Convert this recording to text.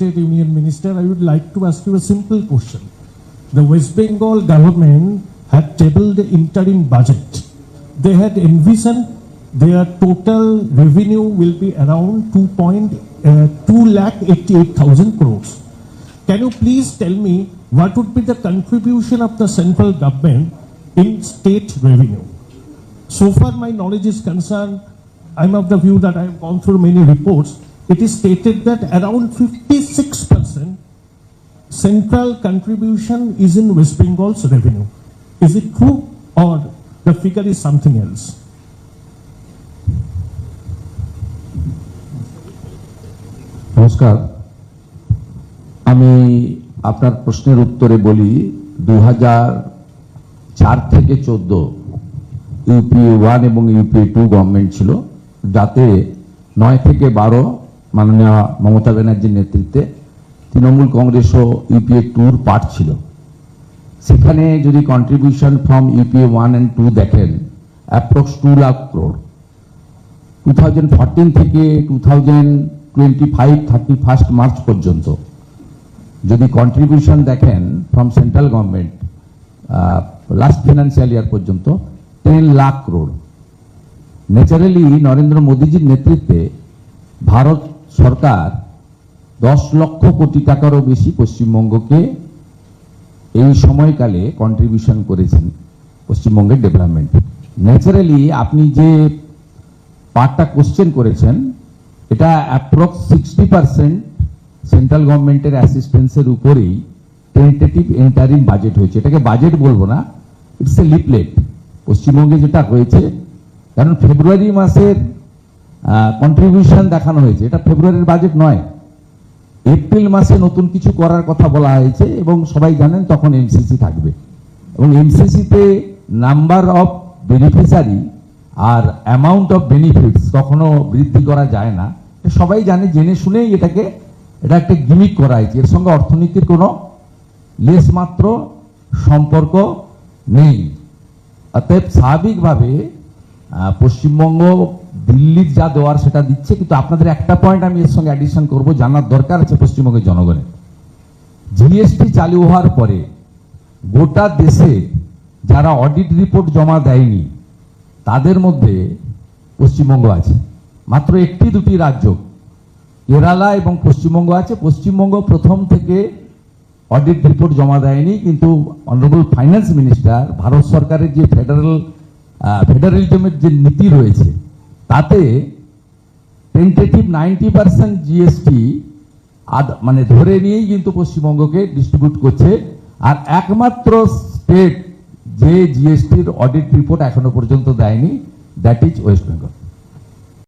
respected Union Minister, I would like to ask you a simple question. The West Bengal government had tabled the interim budget. They had envisioned their total revenue will be around 2.2 uh, lakh 88,000 crores. Can you please tell me what would be the contribution of the central government in state revenue? So far my knowledge is concerned, I'm of the view that I have gone through many reports. It is stated that around 56% central contribution is in West Bengal's revenue. Is it true or the figure is something else? নমস্কার আমি আপনার প্রশ্নের উত্তরে বলি দু চার থেকে চোদ্দ ইউপি ওয়ান এবং ইউপি টু গভর্নমেন্ট ছিল যাতে নয় থেকে বারো মাননীয় মমতা ব্যানার্জির নেতৃত্বে তৃণমূল কংগ্রেসও ইউপিএ টুর পার্ট ছিল। সেখানে যদি contribution from UPA one and two দেখেন approx two lakh crore two thousand fourteen থেকে two thousand twenty five thirty first March পর্যন্ত যদি কন্ট্রিবিউশন দেখেন from central government last financial year পর্যন্ত টেন লাখ ক্রোড় ন্যাচারালি নরেন্দ্র মোদীজির নেতৃত্বে ভারত সরকার দশ লক্ষ কোটি টাকারও বেশি পশ্চিমবঙ্গকে এই সময়কালে কন্ট্রিবিউশন করেছেন পশ্চিমবঙ্গের ডেভেলপমেন্ট ন্যাচারালি আপনি যে পার্টটা কোশ্চেন করেছেন, এটা অ্যাপ্রক্স সিক্সটি পার্সেন্ট সেন্ট্রাল গভর্নমেন্টের অ্যাসিস্ট্যান্সের উপরেই টেন্টেটিভ এন্টারিং বাজেট হয়েছে। এটাকে বাজেট বলব না ইটস এ লিপলেট পশ্চিমবঙ্গে যেটা হয়েছে, কারণ ফেব্রুয়ারি মাসের কন্ট্রিবিউশন দেখানো হয়েছে। এটা ফেব্রুয়ারির বাজেট নয়। এপ্রিল মাসে নতুন কিছু করার কথা বলা হয়েছে এবং সবাই জানেন তখন এমসিসি থাকবে। এবং এমসিসিতে নাম্বার অফ বেনিফিশিয়ারি আর অ্যামাউন্ট অফ বেনিফিটস কখনো বৃদ্ধি করা যায় না। সবাই জানে, জেনে শুনেই এটাকে, এটা একটা গিমিক করা হয়েছে। এর সঙ্গে অর্থনীতির কোনো লেশ মাত্র সম্পর্ক নেই। অতএব স্বাভাবিকভাবে পশ্চিমবঙ্গ, দিল্লির যা দেওয়ার সেটা দিচ্ছে, কিন্তু আপনাদের একটা পয়েন্ট আমি এর সঙ্গে অ্যাডিশন করব, জানার দরকার আছে পশ্চিমবঙ্গের জনগণের। জিএসটি চালু হওয়ার পরে গোটা দেশে যারা অডিট রিপোর্ট জমা দেয়নি, তাদের মধ্যে পশ্চিমবঙ্গ আছে। মাত্র একটি দুটি রাজ্য, কেরালা এবং পশ্চিমবঙ্গ আছে। পশ্চিমবঙ্গ প্রথম থেকে অডিট রিপোর্ট জমা দেয়নি, কিন্তু অনারেবল ফাইন্যান্স মিনিস্টার ভারত সরকারের যে ফেডারেল ফেডারেলিজমের যে নীতি রয়েছে, তাতে টেন্টেটিভ নাইনটি পার্সেন্ট জিএসটি মানে ধরে নিয়েই কিন্তু পশ্চিমবঙ্গকে ডিস্ট্রিবিউট করছে। আর একমাত্র স্টেট যে জিএসটির অডিট রিপোর্ট এখনও পর্যন্ত দেয়নি দ্যাট ইজ ওয়েস্ট বেঙ্গল